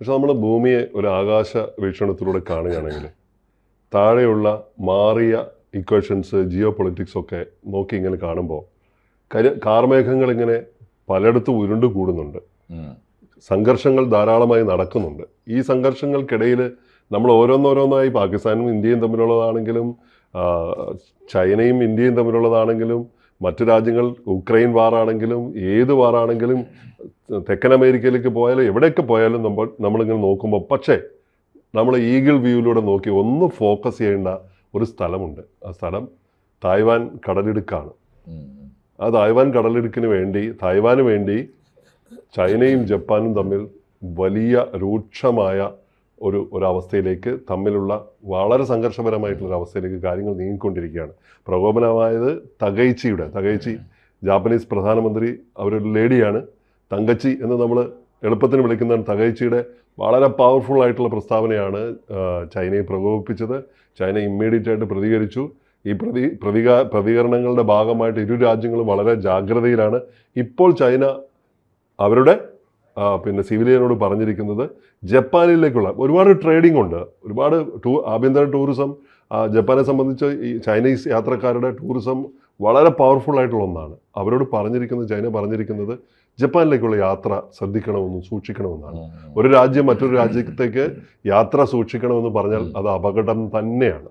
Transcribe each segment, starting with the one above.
പക്ഷെ നമ്മൾ ഭൂമിയെ ഒരു ആകാശ വീക്ഷണത്തിലൂടെ കാണുകയാണെങ്കിൽ താഴെയുള്ള മാറിയ ഇക്വേഷൻസ് ജിയോ പൊളിറ്റിക്സ് ഒക്കെ നോക്കി ഇങ്ങനെ കാണുമ്പോൾ കരി കാർമേഘങ്ങൾ ഇങ്ങനെ പലയിടത്തും ഉരുണ്ടു കൂടുന്നുണ്ട്. സംഘർഷങ്ങൾ ധാരാളമായി നടക്കുന്നുണ്ട്. ഈ സംഘർഷങ്ങൾക്കിടയിൽ നമ്മൾ ഓരോന്നോരോന്നായി പാകിസ്ഥാനും ഇന്ത്യയും തമ്മിലുള്ളതാണെങ്കിലും ചൈനയും ഇന്ത്യയും തമ്മിലുള്ളതാണെങ്കിലും മറ്റു രാജ്യങ്ങൾ ഉക്രൈൻ വാറാണെങ്കിലും ഏത് വാറാണെങ്കിലും തെക്കൻ അമേരിക്കയിലേക്ക് പോയാലും എവിടെയൊക്കെ പോയാലും നമ്മൾ നമ്മളിങ്ങനെ നോക്കുമ്പോൾ പക്ഷേ നമ്മൾ ഈഗിൾ വ്യൂവിലൂടെ നോക്കി ഒന്ന് ഫോക്കസ് ചെയ്യേണ്ട ഒരു സ്ഥലമുണ്ട്. ആ സ്ഥലം തായ്വാൻ കടലിടുക്കാണ്. ആ തായ്വാൻ കടലിടുക്കിന് വേണ്ടി തായ്വാന് വേണ്ടി ചൈനയും ജപ്പാനും തമ്മിൽ വലിയ രൂക്ഷമായ ഒരു ഒരവസ്ഥയിലേക്ക് തമ്മിലുള്ള വളരെ സംഘർഷപരമായിട്ടുള്ള അവസ്ഥയിലേക്ക് കാര്യങ്ങൾ നീങ്ങിക്കൊണ്ടിരിക്കുകയാണ്. പ്രകോപനമായത് തകൈച്ചിയുടെ തകൈച്ചി ജാപ്പനീസ് പ്രധാനമന്ത്രി അവരൊരു ലേഡിയാണ്. തങ്കച്ചി എന്ന് നമ്മൾ എളുപ്പത്തിന് വിളിക്കുന്നതാണ്. തകൈച്ചിയുടെ വളരെ പവർഫുൾ ആയിട്ടുള്ള പ്രസ്താവനയാണ് ചൈനയെ പ്രകോപിപ്പിച്ചത്. ചൈന ഇമ്മീഡിയറ്റ് ആയിട്ട് പ്രതികരിച്ചു. ഈ പ്രതി പ്രതികാ പ്രതികരണങ്ങളുടെ ഭാഗമായിട്ട് ഇരു രാജ്യങ്ങളും വളരെ ജാഗ്രതയിലാണ്. ഇപ്പോൾ ചൈന അവരുടെ പിന്നെ സിവിലിയനോട് പറഞ്ഞിരിക്കുന്നത് ജപ്പാനിലേക്കുള്ള ഒരുപാട് ട്രേഡിംഗ് ഉണ്ട്. ഒരുപാട് ടൂ ആഭ്യന്തര ടൂറിസം ജപ്പാനെ സംബന്ധിച്ച് ഈ ചൈനീസ് യാത്രക്കാരുടെ ടൂറിസം വളരെ പവർഫുൾ ആയിട്ടുള്ള ഒന്നാണ്. അവരോട് പറഞ്ഞിരിക്കുന്നത് ചൈന പറഞ്ഞിരിക്കുന്നത് ജപ്പാനിലേക്കുള്ള യാത്ര ശ്രദ്ധിക്കണമെന്നും സൂക്ഷിക്കണമെന്നാണ്. ഒരു രാജ്യം മറ്റൊരു രാജ്യത്തേക്ക് യാത്ര സൂക്ഷിക്കണമെന്ന് പറഞ്ഞാൽ അത് അപകടം തന്നെയാണ്.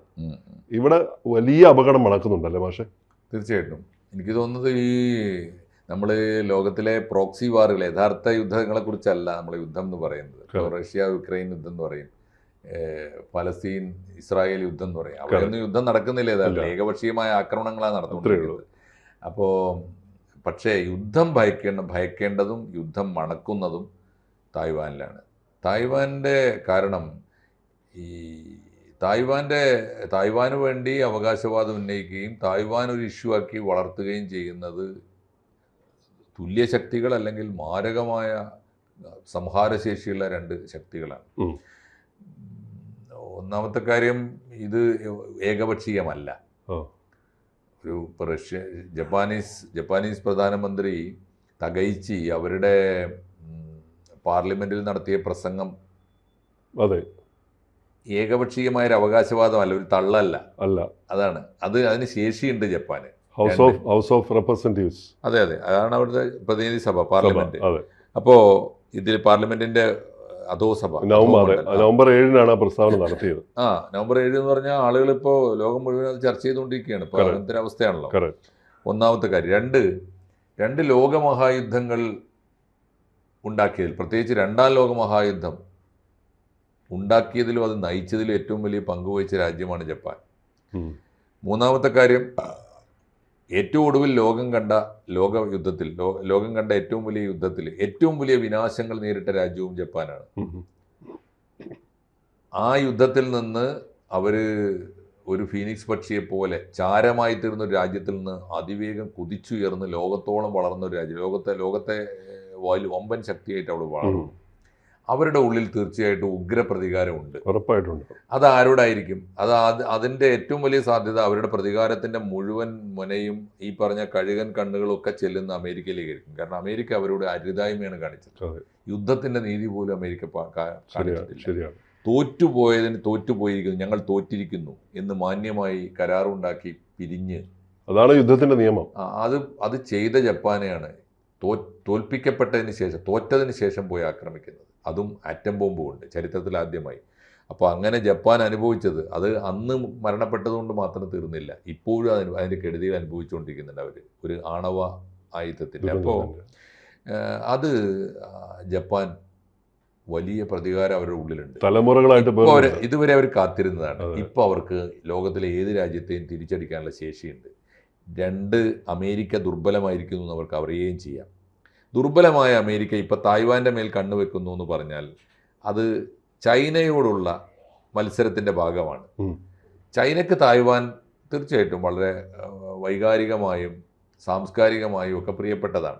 ഇവിടെ വലിയ അപകടം നടക്കുന്നുണ്ടല്ലേ മാഷെ? തീർച്ചയായിട്ടും. എനിക്ക് തോന്നുന്നത് ഈ നമ്മൾ ലോകത്തിലെ പ്രോക്സി വാറുകൾ യഥാർത്ഥ യുദ്ധങ്ങളെ കുറിച്ചല്ല നമ്മൾ യുദ്ധം എന്ന് പറയുന്നത്. റഷ്യ യുക്രൈൻ യുദ്ധം എന്ന് പറയും. പലസ്തീൻ ഇസ്രായേൽ യുദ്ധം എന്ന് പറയും. അവിടെയൊന്നും യുദ്ധം നടക്കുന്നില്ല. ഏതായാലും ഏകപക്ഷീയമായ ആക്രമണങ്ങളാണ് നടത്തുന്നത് അപ്പോൾ പക്ഷേ യുദ്ധം ഭയക്കേണ്ട ഭയക്കേണ്ടതും യുദ്ധം മണക്കുന്നതും തായ്വാനിലാണ്. തായ്വാന്റെ കാരണം ഈ തായ്വാന്റെ തായ്വാന് വേണ്ടി അവകാശവാദം ഉന്നയിക്കുകയും തായ്വാൻ ഒരു ഇഷ്യൂ ആക്കി വളർത്തുകയും ചെയ്യുന്നത് തുല്യ ശക്തികൾ അല്ലെങ്കിൽ മാരകമായ സംഹാരശേഷിയുള്ള രണ്ട് ശക്തികളാണ്. ഒന്നാമത്തെ കാര്യം ഇത് ഏകപക്ഷീയമല്ല. ഒരു റഷ്യ ജപ്പാനീസ് ജപ്പാനീസ് പ്രധാനമന്ത്രി തകൈച്ചി അവരുടെ പാർലമെന്റിൽ നടത്തിയ പ്രസംഗം അതെ. ഏകപക്ഷീയമായ ഒരു അവകാശവാദമല്ല ഒരു തള്ളല്ല. അല്ല. അതാണ്. അത് അതിന് ശേഷിയുണ്ട് ജപ്പാന്. House of house of representatives അതെ അതെ. അതാണ് അവിടുത്തെ പ്രതിനിധി സഭ പാർലമെന്റ്. അപ്പോ ഇതിൽ പാർലമെന്റിന്റെ അധോസഭ നവംബർ. നവംബർ ഏഴിനാണ് ആ പ്രസ്താവന നടത്തിയത്. ആ നവംബർ ഏഴ് എന്ന് പറഞ്ഞാൽ ആളുകൾ ഇപ്പോൾ ലോകം മുഴുവൻ അത് ചർച്ച ചെയ്തുകൊണ്ടിരിക്കുകയാണ്. ഇപ്പോൾ. അങ്ങനത്തെ അവസ്ഥയാണല്ലോ ഒന്നാമത്തെ കാര്യം രണ്ട് രണ്ട് ലോകമഹായുദ്ധങ്ങൾ ഉണ്ടാക്കിയതിൽ പ്രത്യേകിച്ച് രണ്ടാം ലോകമഹായുദ്ധം ഉണ്ടാക്കിയതിലും അത് നയിച്ചതിലും ഏറ്റവും വലിയ പങ്കുവഹിച്ച രാജ്യമാണ് ജപ്പാൻ. മൂന്നാമത്തെ കാര്യം ഏറ്റവും ഒടുവിൽ ലോകം കണ്ട ലോക യുദ്ധത്തിൽ ലോകം കണ്ട ഏറ്റവും വലിയ യുദ്ധത്തിൽ ഏറ്റവും വലിയ വിനാശങ്ങൾ നേരിട്ട രാജ്യവും ജപ്പാനാണ്. ആ യുദ്ധത്തിൽ നിന്ന് അവർ ഒരു ഫീനിക്സ് പക്ഷിയെ പോലെ ചാരമായി തീർന്ന ഒരു രാജ്യത്തിൽ നിന്ന് അതിവേഗം കുതിച്ചുയർന്ന് ലോകത്തോളം വളർന്ന ഒരു രാജ്യം ലോകത്തെ ലോകത്തെ വമ്പൻ ശക്തിയായിട്ട് അവിടെ വളർന്നു. അവരുടെ ഉള്ളിൽ തീർച്ചയായിട്ടും ഉഗ്രപ്രതികാരമുണ്ട്. ഉറപ്പായിട്ടുണ്ട്. അത് ആരോടായിരിക്കും അത് അത് അതിന്റെ ഏറ്റവും വലിയ സാധ്യത അവരുടെ പ്രതികാരത്തിന്റെ മുഴുവൻ മുനയും ഈ പറഞ്ഞ കഴുകൻ കണ്ണുകളൊക്കെ ചെല്ലുന്ന അമേരിക്കയിലേക്കായിരിക്കും. കാരണം അമേരിക്ക അവരോട് അരുതായ്മയാണ് കാണിച്ചത്. യുദ്ധത്തിന്റെ യുദ്ധത്തിന്റെ നീതി പോലും അമേരിക്ക കാണിച്ചിട്ടില്ല. തോറ്റുപോയതിന് തോറ്റുപോയിരിക്കുന്നു ഞങ്ങൾ തോറ്റിരിക്കുന്നു എന്ന് മാന്യമായി കരാറുണ്ടാക്കി പിരിഞ്ഞ് അതാണ് യുദ്ധത്തിന്റെ നിയമം. അത് അത് ചെയ്ത ജപ്പാനെയാണ് തോ തോൽപ്പിക്കപ്പെട്ടതിന് ശേഷം തോറ്റതിന് ശേഷം പോയി ആക്രമിക്കുന്നത്. അതും ആറ്റം ബോംബ് കൊണ്ട് ചരിത്രത്തിൽ ആദ്യമായി. അപ്പോൾ അങ്ങനെ ജപ്പാൻ അനുഭവിച്ചത് അത് അന്ന് മരണപ്പെട്ടതുകൊണ്ട് മാത്രം തീർന്നില്ല. ഇപ്പോഴും അതിന് അതിന്റെ കെടുതികൾ അനുഭവിച്ചുകൊണ്ടിരിക്കുന്നുണ്ട് അവർ ഒരു ആണവ ആയുധത്തിന്റെ. അപ്പോൾ അത് ജപ്പാൻ വലിയ പ്രതികാരം അവരുടെ ഉള്ളിലുണ്ട്. തലമുറകളായിട്ട് അവർ ഇതുവരെ അവർ കാത്തിരുന്നതാണ്. ഇപ്പോൾ അവർക്ക് ലോകത്തിലെ ഏത് രാജ്യത്തെയും തിരിച്ചടിക്കാനുള്ള ശേഷിയുണ്ട്. രണ്ട് അമേരിക്ക ദുർബലമായിരിക്കുന്നു എന്ന് അവർക്ക് അറിയുകയും ചെയ്യാം. ദുർബലമായ അമേരിക്ക ഇപ്പോൾ തായ്വാന്റെ മേൽ കണ്ണുവെക്കുന്നു എന്ന് പറഞ്ഞാൽ അത് ചൈനയോടുള്ള മത്സരത്തിന്റെ ഭാഗമാണ്. ചൈനയ്ക്ക് ചൈനക്ക് തായ്വാൻ തീർച്ചയായിട്ടും വളരെ വൈകാരികമായും സാംസ്കാരികമായും ഒക്കെ പ്രിയപ്പെട്ടതാണ്.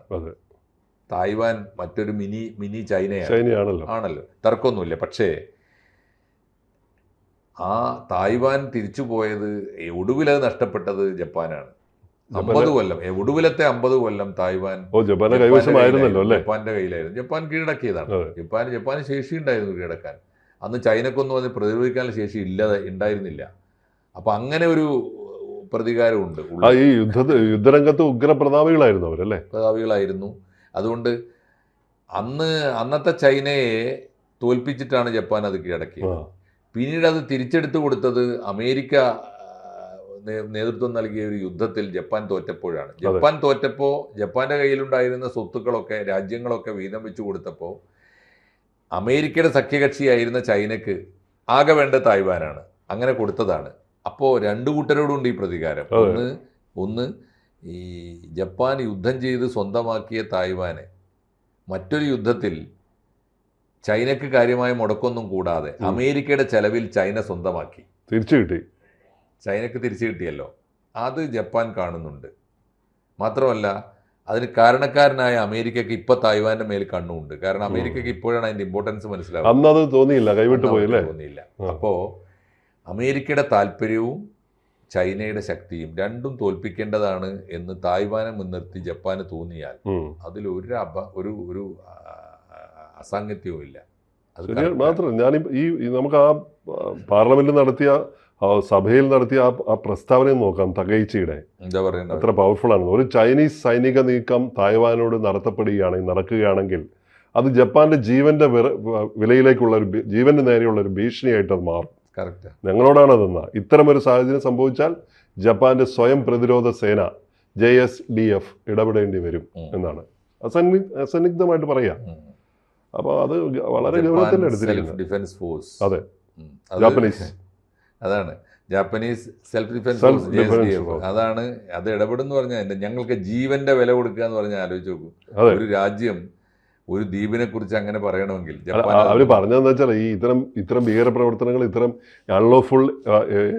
തായ്വാൻ മറ്റൊരു മിനി മിനി ചൈനയാണ്. ആണല്ലോ. തർക്കമൊന്നുമില്ല. പക്ഷേ ആ തായ്വാൻ തിരിച്ചു പോയത് ഒടുവിൽ അത് നഷ്ടപ്പെട്ടത് ജപ്പാനാണ്. അമ്പത് കൊല്ലം. ഒടുവിലത്തെ അമ്പത് കൊല്ലം തായ്വാൻ ഓ ജപ്പാന്റെ കൈവശമായിരുന്നല്ലോ അല്ലേ? ജപ്പാന്റെ കയ്യിലായിരുന്നു. ജപ്പാൻ കീഴടക്കിയതാണ്. ജപ്പാൻ ജപ്പാന് ശേഷി ഉണ്ടായിരുന്നു കീഴടക്കാൻ. അന്ന് ചൈനക്കൊന്നും അതിന് പ്രതിരോധിക്കാനുള്ള ശേഷി ഇല്ലാതെ ഉണ്ടായിരുന്നില്ല. അപ്പൊ അങ്ങനെ ഒരു പ്രതികാരമുണ്ട് ഈ യുദ്ധ യുദ്ധരംഗത്ത് ഉഗ്രപ്രതാപികളായിരുന്നു അവരല്ലേ? പ്രതാപികളായിരുന്നു. അതുകൊണ്ട് അന്ന് അന്നത്തെ ചൈനയെ തോൽപ്പിച്ചിട്ടാണ് ജപ്പാൻ അത് കീഴടക്കിയത്. പിന്നീട് അത് തിരിച്ചെടുത്തു കൊടുത്തത് അമേരിക്ക നേതൃത്വം നൽകിയ ഒരു യുദ്ധത്തിൽ ജപ്പാൻ തോറ്റപ്പോഴാണ്. ജപ്പാൻ തോറ്റപ്പോൾ ജപ്പാന്റെ കയ്യിലുണ്ടായിരുന്ന സ്വത്തുക്കളൊക്കെ രാജ്യങ്ങളൊക്കെ വീതം വെച്ചു കൊടുത്തപ്പോൾ അമേരിക്കയുടെ സഖ്യകക്ഷിയായിരുന്ന ചൈനക്ക് ആകെ വേണ്ട തായ്വാനാണ്. അങ്ങനെ കൊടുത്തതാണ്. അപ്പോൾ രണ്ടു കൂട്ടരോടുണ്ട് ഈ പ്രതികാരം. ഒന്ന് ഒന്ന് ഈ ജപ്പാൻ യുദ്ധം ചെയ്ത് സ്വന്തമാക്കിയ തായ്വാനെ മറ്റൊരു യുദ്ധത്തിൽ ചൈനക്ക് കാര്യമായ മുടക്കൊന്നും കൂടാതെ അമേരിക്കയുടെ ചെലവിൽ ചൈന സ്വന്തമാക്കി. തിരിച്ചു കിട്ടി. ചൈനക്ക് തിരിച്ചു കിട്ടിയല്ലോ. അത് ജപ്പാൻ കാണുന്നുണ്ട്. മാത്രമല്ല അതിന് കാരണക്കാരനായ അമേരിക്കക്ക് ഇപ്പൊ തായ്വാന്റെ മേൽ കണ്ണുണ്ട്. കാരണം അമേരിക്കക്ക് ഇപ്പോഴാണ് അതിന്റെ ഇമ്പോർട്ടൻസ് മനസ്സിലാവുന്നത്. തോന്നിയില്ല കൈവിട്ടു തോന്നിയില്ല. അപ്പോ അമേരിക്കയുടെ താല്പര്യവും ചൈനയുടെ ശക്തിയും രണ്ടും തോൽപ്പിക്കേണ്ടതാണ് എന്ന് തായ്വാനെ മുൻനിർത്തി ജപ്പാന് തോന്നിയാൽ അതിൽ ഒരു അപ ഒരു ഒരു അസാംഗത്യവും ഇല്ല. മാത്രം ഞാൻ ഈ ഈ നമുക്ക് ആ പാർലമെന്റിൽ നടത്തിയ ആ സഭയിൽ നടത്തിയ ആ ആ പ്രസ്താവന നോക്കാം പറയുന്നത് എത്ര പവർഫുൾ ആണ് ഒരു ചൈനീസ് സൈനിക നീക്കം തായ്വാനോട് നടത്തപ്പെടുകയാണെങ്കിൽ നടക്കുകയാണെങ്കിൽ അത് ജപ്പാന്റെ ജീവന്റെ വിലയിലേക്കുള്ള ഒരു ജീവന്റെ നേരെയുള്ള ഒരു ഭീഷണിയായിട്ട് അത് മാറും. ഞങ്ങളോടാണ് അതെന്ന ഇത്തരമൊരു സാഹചര്യം സംഭവിച്ചാൽ ജപ്പാന്റെ സ്വയം പ്രതിരോധ സേന ജെ എസ് ഡി എഫ് ഇടപെടേണ്ടി വരും എന്നാണ്. അസന്നി അസന്നിഗ്ധമായിട്ട് പറയാം. അപ്പോൾ അത് വളരെ ഗൗരവത്തിൽ എടുത്തിരിക്കുന്നത് ഫോഴ്സ് അതെ. ജാപ്പനീസ് അതാണ്. Japanese self defence force J S D F അതാണ് അത് ഇടപെടുന്നു പറഞ്ഞാൽ ഞങ്ങൾക്ക് ജീവന്റെ വില കൊടുക്കുക എന്ന് പറഞ്ഞാൽ ആലോചിച്ച് നോക്കൂ. ഒരു രാജ്യം ഒരു ദ്വീപിനെ കുറിച്ച് അങ്ങനെ പറയണമെങ്കിൽ അവർ അവർ പറഞ്ഞതെന്ന് വെച്ചാൽ ഈ ഇത്തരം ഇത്തരം ഭീകരപ്രവർത്തനങ്ങൾ ഇത്തരം അൺലോഫുൾ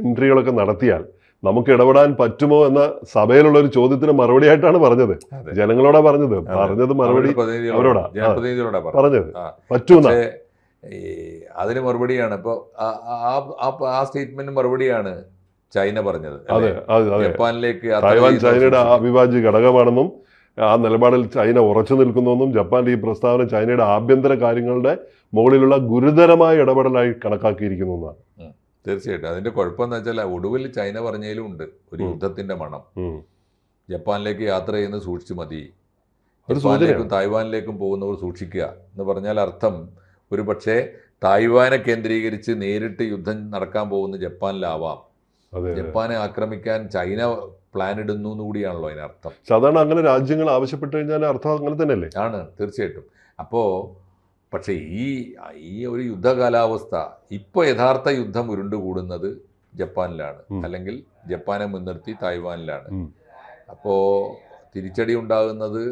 എൻട്രികളൊക്കെ നടത്തിയാൽ നമുക്ക് ഇടപെടാൻ പറ്റുമോ എന്ന സഭയിലുള്ള ഒരു ചോദ്യത്തിന് മറുപടി ആയിട്ടാണ് പറഞ്ഞത്. ജനങ്ങളോടാ പറഞ്ഞത്. പറഞ്ഞത് മറുപടി അവരുടെ. പറഞ്ഞത്. പറ്റൂന്ന? ഈ അതിന് മറുപടിയാണ്. ഇപ്പോൾ ആ സ്റ്റേറ്റ്മെന്റ് മറുപടിയാണ് ചൈന പറഞ്ഞത് അതെ ജപ്പാനിലേക്ക് തായ്വാൻ ചൈനയുടെ. അവിഭാജ്യ ഘടകമാണെന്നും ആ നിലപാടിൽ ചൈന ഉറച്ചു നിൽക്കുന്നുവെന്നും ജപ്പാന്റെ ഈ പ്രസ്താവന ചൈനയുടെ ആഭ്യന്തര കാര്യങ്ങളുടെ മുകളിലുള്ള ഗുരുതരമായ ഇടപെടലായി കണക്കാക്കിയിരിക്കുന്നു എന്നാണ്. തീർച്ചയായിട്ടും. അതിന്റെ കുഴപ്പമെന്ന് വെച്ചാൽ ഒടുവിൽ ചൈന പറഞ്ഞതിലും ഉണ്ട് ഒരു യുദ്ധത്തിന്റെ മണം. ജപ്പാനിലേക്ക് യാത്ര ചെയ്യുന്നത് സൂക്ഷിച്ചു മതി. ജപ്പാനിലേക്കും. തായ്വാനിലേക്കും പോകുന്നവർ സൂക്ഷിക്കുക എന്ന് പറഞ്ഞാൽ അർത്ഥം ഒരു പക്ഷേ തായ്വാനെ കേന്ദ്രീകരിച്ച് നേരിട്ട് യുദ്ധം നടക്കാൻ പോകുന്ന ജപ്പാനിലാവാം. ജപ്പാനെ ആക്രമിക്കാൻ ചൈന പ്ലാൻ ഇടുന്നു കൂടിയാണല്ലോ അതിനർത്ഥം സാധാരണ അങ്ങനെ രാജ്യങ്ങൾ ആവശ്യപ്പെട്ടു കഴിഞ്ഞാൽ അർത്ഥം അങ്ങനെ തന്നെയല്ലേ? ആണ് തീർച്ചയായിട്ടും. അപ്പോൾ പക്ഷേ ഈ ഈ ഒരു യുദ്ധകാലാവസ്ഥ ഇപ്പോൾ യഥാർത്ഥ യുദ്ധം ഉരുണ്ടുകൂടുന്നത് ജപ്പാനിലാണ്. അല്ലെങ്കിൽ ജപ്പാനെ മുൻനിർത്തി തായ്വാനിലാണ്. അപ്പോ അപ്പോൾ തിരിച്ചടി ഉണ്ടാകുന്നത്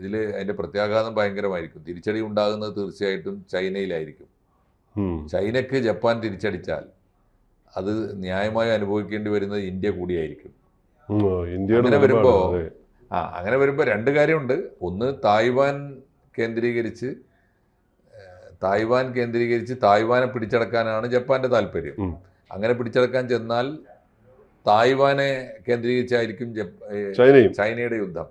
ഇതിൽ അതിന്റെ പ്രത്യാഘാതം ഭയങ്കരമായിരിക്കും. തിരിച്ചടി ഉണ്ടാകുന്നത് തീർച്ചയായിട്ടും ചൈനയിലായിരിക്കും. ചൈനക്ക് ജപ്പാൻ തിരിച്ചടിച്ചാൽ അത് ന്യായമായി അനുഭവിക്കേണ്ടി വരുന്നത് ഇന്ത്യ കൂടിയായിരിക്കും. അങ്ങനെ വരുമ്പോൾ ആ അങ്ങനെ വരുമ്പോൾ രണ്ട് കാര്യമുണ്ട്. ഒന്ന് തായ്വാൻ കേന്ദ്രീകരിച്ച് തായ്വാൻ കേന്ദ്രീകരിച്ച് തായ്വാനെ പിടിച്ചടക്കാനാണ് ജപ്പാന്റെ താല്പര്യം. അങ്ങനെ പിടിച്ചടക്കാൻ ചെന്നാൽ തായ്വാനെ കേന്ദ്രീകരിച്ചായിരിക്കും ചൈനയുടെ യുദ്ധം.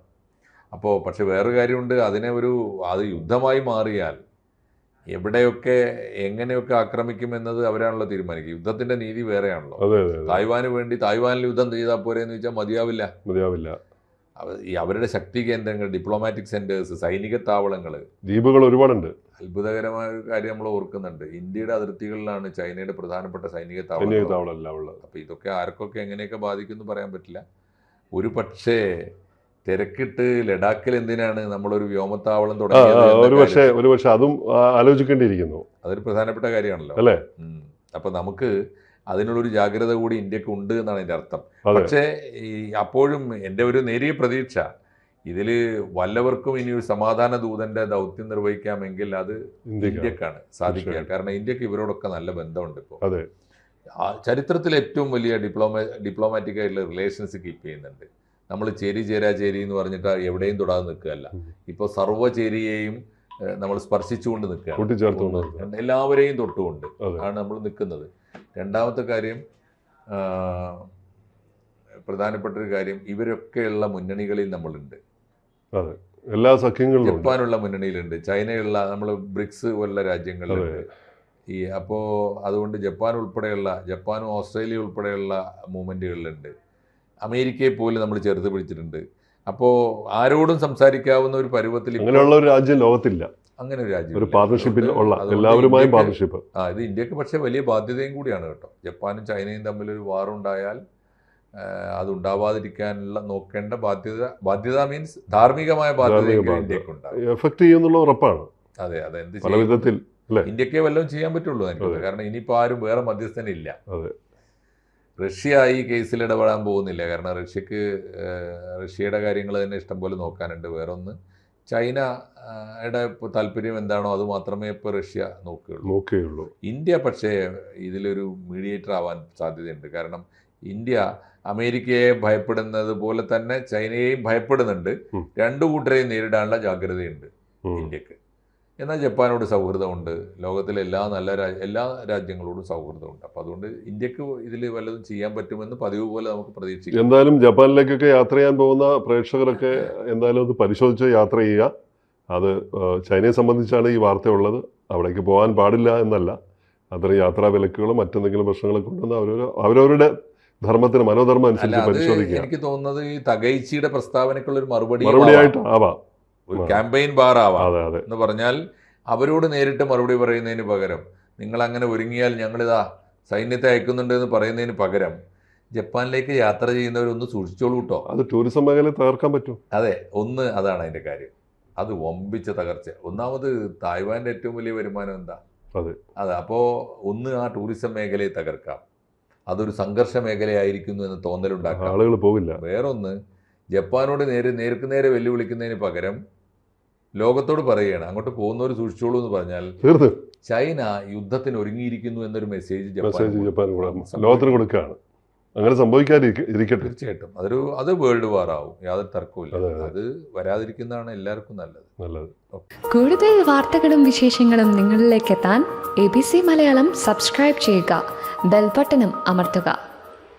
അപ്പോൾ പക്ഷെ വേറൊരു കാര്യമുണ്ട്. അതിനെ ഒരു അത് യുദ്ധമായി മാറിയാൽ എവിടെയൊക്കെ എങ്ങനെയൊക്കെ ആക്രമിക്കുമെന്നത് അവരാണല്ലോ തീരുമാനിക്കുക. യുദ്ധത്തിന്റെ നീതി വേറെയാണല്ലോ. തായ്വാന് വേണ്ടി തായ്വാനിൽ യുദ്ധം ചെയ്താൽ പോരെ എന്ന് വെച്ചാൽ മതിയാവില്ല. മതിയാവില്ല ഈ അവരുടെ ശക്തി കേന്ദ്രങ്ങൾ ഡിപ്ലോമാറ്റിക് സെന്റേഴ്സ് സൈനിക താവളങ്ങൾ. ദ്വീപുകൾ ഒരുപാടുണ്ട്. അത്ഭുതകരമായ ഒരു കാര്യം നമ്മൾ ഓർക്കുന്നുണ്ട്. ഇന്ത്യയുടെ അതിർത്തികളിലാണ് ചൈനയുടെ പ്രധാനപ്പെട്ട സൈനിക താവളം അപ്പൊ ഇതൊക്കെ ആർക്കൊക്കെ എങ്ങനെയൊക്കെ ബാധിക്കുമെന്ന് പറയാൻ പറ്റില്ല. ഒരു പക്ഷേ തിരക്കിട്ട് ലഡാക്കിൽ എന്തിനാണ് നമ്മളൊരു വ്യോമത്താവളം തുടങ്ങിയത് ഒരു പക്ഷേ കാര്യം- ഒരു പക്ഷേ അതും ആലോചിക്കേണ്ടിയിരിക്കുന്നു. അതൊരു പ്രധാനപ്പെട്ട കാര്യമാണല്ലോ. അല്ലേ. അപ്പൊ നമുക്ക് അതിനുള്ളൊരു ജാഗ്രത കൂടി ഇന്ത്യയ്ക്ക് ഉണ്ട് എന്നാണ് എന്റെ അർത്ഥം. പക്ഷെ ഈ അപ്പോഴും എന്റെ ഒരു നേരിയ പ്രതീക്ഷ ഇതിൽ വല്ലവർക്കും ഇനി ഒരു സമാധാന ദൂതന്റെ ദൗത്യം നിർവഹിക്കാമെങ്കിൽ അത് ഇന്ത്യയ്ക്ക് ഇന്ത്യക്കാണ് സാധിക്കുക. കാരണം ഇന്ത്യയ്ക്ക് ഇവരോടൊക്കെ നല്ല ബന്ധമുണ്ട് ഇപ്പോൾ ചരിത്രത്തിൽ ഏറ്റവും വലിയ ഡിപ്ലോമ ഡിപ്ലോമാറ്റിക് ആയിട്ടുള്ള റിലേഷൻസ് കീപ്പ് ചെയ്യുന്നുണ്ട്. നമ്മൾ ചേരി ചേരാ ചേരി എന്ന് പറഞ്ഞിട്ട് എവിടെയും തൊടാതെ നിൽക്കുകയല്ല. ഇപ്പൊ ഇപ്പോൾ സർവ ചേരിയെയും നമ്മൾ സ്പർശിച്ചുകൊണ്ട് നിൽക്കുക എല്ലാവരെയും തൊട്ടുകൊണ്ട് ആണ് നമ്മൾ നിൽക്കുന്നത്. രണ്ടാമത്തെ കാര്യം പ്രധാനപ്പെട്ട ഒരു കാര്യം ഇവരൊക്കെയുള്ള മുന്നണികളിൽ നമ്മളുണ്ട്. എല്ലാ സഖ്യങ്ങളും ജപ്പാനുള്ള മുന്നണിയിലുണ്ട്. ചൈനയുള്ള നമ്മൾ ബ്രിക്സ് പോലുള്ള രാജ്യങ്ങളിലുണ്ട്. ഈ അപ്പോൾ അതുകൊണ്ട് ജപ്പാൻ ഉൾപ്പെടെയുള്ള ജപ്പാനും ഓസ്ട്രേലിയ ഉൾപ്പെടെയുള്ള മൂവ്മെന്റുകളിലുണ്ട് അമേരിക്കയെ പോലും നമ്മൾ ചേർത്ത് പിടിച്ചിട്ടുണ്ട്. അപ്പോൾ ആരോടും സംസാരിക്കാവുന്ന ഒരു പരുവത്തിൽ ഇങ്ങനെയുള്ള അങ്ങനെയുള്ള ഒരു രാജ്യം ലോകത്തില്ല. അങ്ങനെ ഒരു രാജ്യം ഒരു. പാർട്ണർഷിപ്പിൽ ഉള്ള എല്ലാവരുമായും പാർട്ണർഷിപ്പ് ആ ഇത് ഇന്ത്യയ്ക്ക് പക്ഷേ വലിയ ബാധ്യതയും കൂടിയാണ് കേട്ടോ. ജപ്പാനും ചൈനയും തമ്മിലൊരു വാറുണ്ടായാൽ അതുണ്ടാവാതിരിക്കാനുള്ള നോക്കേണ്ട ബാധ്യത ബാധ്യത മീൻസ് ധാർമ്മികമായ ബാധ്യത. എഫക്ട് ചെയ്യുന്നുള്ള ഉറപ്പാണ്. അതെ അതെ എന്ത് ചെയ്യും? വിധത്തിൽ ഇന്ത്യക്കേ വല്ലതും ചെയ്യാൻ പറ്റുള്ളൂ. കാരണം ഇനിയിപ്പോൾ ആരും വേറെ മധ്യസ്ഥനില്ല. അതെ. റഷ്യ ഈ കേസിൽ ഇടപെടാൻ പോകുന്നില്ല. കാരണം റഷ്യക്ക് റഷ്യയുടെ കാര്യങ്ങൾ തന്നെ ഇഷ്ടംപോലെ നോക്കാനുണ്ട്. വേറൊന്ന് ചൈനയുടെ ഇപ്പോൾ താല്പര്യം എന്താണോ അത് മാത്രമേ ഇപ്പോൾ റഷ്യ നോക്കുകയുള്ളൂ. നോക്കുകയുള്ളൂ. ഇന്ത്യ പക്ഷേ ഇതിലൊരു മീഡിയേറ്റർ ആവാൻ സാധ്യതയുണ്ട്. കാരണം ഇന്ത്യ അമേരിക്കയെ ഭയപ്പെടുന്നത് പോലെ തന്നെ ചൈനയെയും ഭയപ്പെടുന്നുണ്ട്. രണ്ടു കൂട്ടരെയും നേരിടാനുള്ള ജാഗ്രതയുണ്ട് ഇന്ത്യയ്ക്ക്. എന്നാൽ ജപ്പാനോട് സൗഹൃദമുണ്ട്. ലോകത്തിലെ എല്ലാ നല്ല രാ എല്ലാ രാജ്യങ്ങളോടും സൗഹൃദമുണ്ട്. അപ്പോൾ അതുകൊണ്ട് ഇന്ത്യയ്ക്ക് ഇതിൽ വല്ലതും ചെയ്യാൻ പറ്റുമെന്ന് പതിവ് പോലെ നമുക്ക് പ്രതീക്ഷിക്കാം. എന്തായാലും ജപ്പാനിലേക്കൊക്കെ യാത്ര ചെയ്യാൻ പോകുന്ന പ്രേക്ഷകരൊക്കെ എന്തായാലും അത് പരിശോധിച്ച് യാത്ര ചെയ്യുക. അത് ചൈനയെ സംബന്ധിച്ചാണ് ഈ വാർത്തയുള്ളത്. അവിടേക്ക് പോകാൻ പാടില്ല എന്നല്ല. അത്തരം യാത്രാ വിലക്കുകളും മറ്റെന്തെങ്കിലും പ്രശ്നങ്ങളൊക്കെ ഉണ്ടെന്ന് അവരവർ അവരവരുടെ ധർമ്മത്തിന് മനോധർമ്മം അനുസരിച്ച് പരിശോധിക്കുക. എനിക്ക് തോന്നുന്നത് ഈ തകൈച്ചിയുടെ പ്രസ്താവനയ്ക്കുള്ള ഒരു മറുപടി മറുപടിയായിട്ട് ആവാം. ഒരു. ക്യാമ്പയിൻ ബാർ ആവാം എന്ന് പറഞ്ഞാൽ അവരോട് നേരിട്ട് മറുപടി പറയുന്നതിന് പകരം നിങ്ങൾ അങ്ങനെ ഒരുങ്ങിയാൽ ഞങ്ങളിതാ സൈന്യത്തെ അയക്കുന്നുണ്ട് എന്ന് പറയുന്നതിന് പകരം ജപ്പാനിലേക്ക് യാത്ര ചെയ്യുന്നവരൊന്ന് സൂക്ഷിച്ചോളൂ കേട്ടോ അത് ടൂറിസം മേഖലയെ തകർക്കാൻ പറ്റും അതെ ഒന്ന് അതാണ് അതിന്റെ കാര്യം. അത് വമ്പിച്ച തകർച്ച. ഒന്നാമത് തായ്വാന്റെ ഏറ്റവും വലിയ വരുമാനം എന്താ? അതെ. അതെ അപ്പോൾ ഒന്ന് ആ ടൂറിസം മേഖലയെ തകർക്കാം. അതൊരു സംഘർഷ മേഖലയായിരിക്കുന്നു എന്ന് തോന്നലുണ്ടാക്കാം. ആളുകൾ പോവില്ല. വേറൊന്ന് ജപ്പാനോട് നേരെ നേർക്ക് നേരെ വെല്ലുവിളിക്കുന്നതിന് പകരം ലോകത്തോട് പറയുകയാണ് അങ്ങോട്ട് പോകുന്നവർ സൂക്ഷിച്ചോളൂ എന്ന് പറഞ്ഞാൽ തീർത്ത്. ചൈന യുദ്ധത്തിന് ഒരുങ്ങിയിരിക്കുന്നു എന്നൊരു മെസ്സേജ് മെസ്സേജ് ജപ്പാൻ ജപ്പാൻ കൂടെ ലോകത്തിന് കൊടുക്കുകയാണ്. അങ്ങനെ സംഭവിക്കാതിരിക്കട്ടെ തീർച്ചയായിട്ടും. അതൊരു അത് വേൾഡ് വാർ ആവും. യാതൊരു തർക്കവും അത് വരാതിരിക്കുന്നതാണ് എല്ലാവർക്കും നല്ലത്. നല്ലത്. കൂടുതൽ വാർത്തകളും വിശേഷങ്ങളും നിങ്ങളിലേക്ക് എത്താൻ A B C Malayalam subscribe ചെയ്യുക. ബെൽബട്ടനും അമർത്തുക.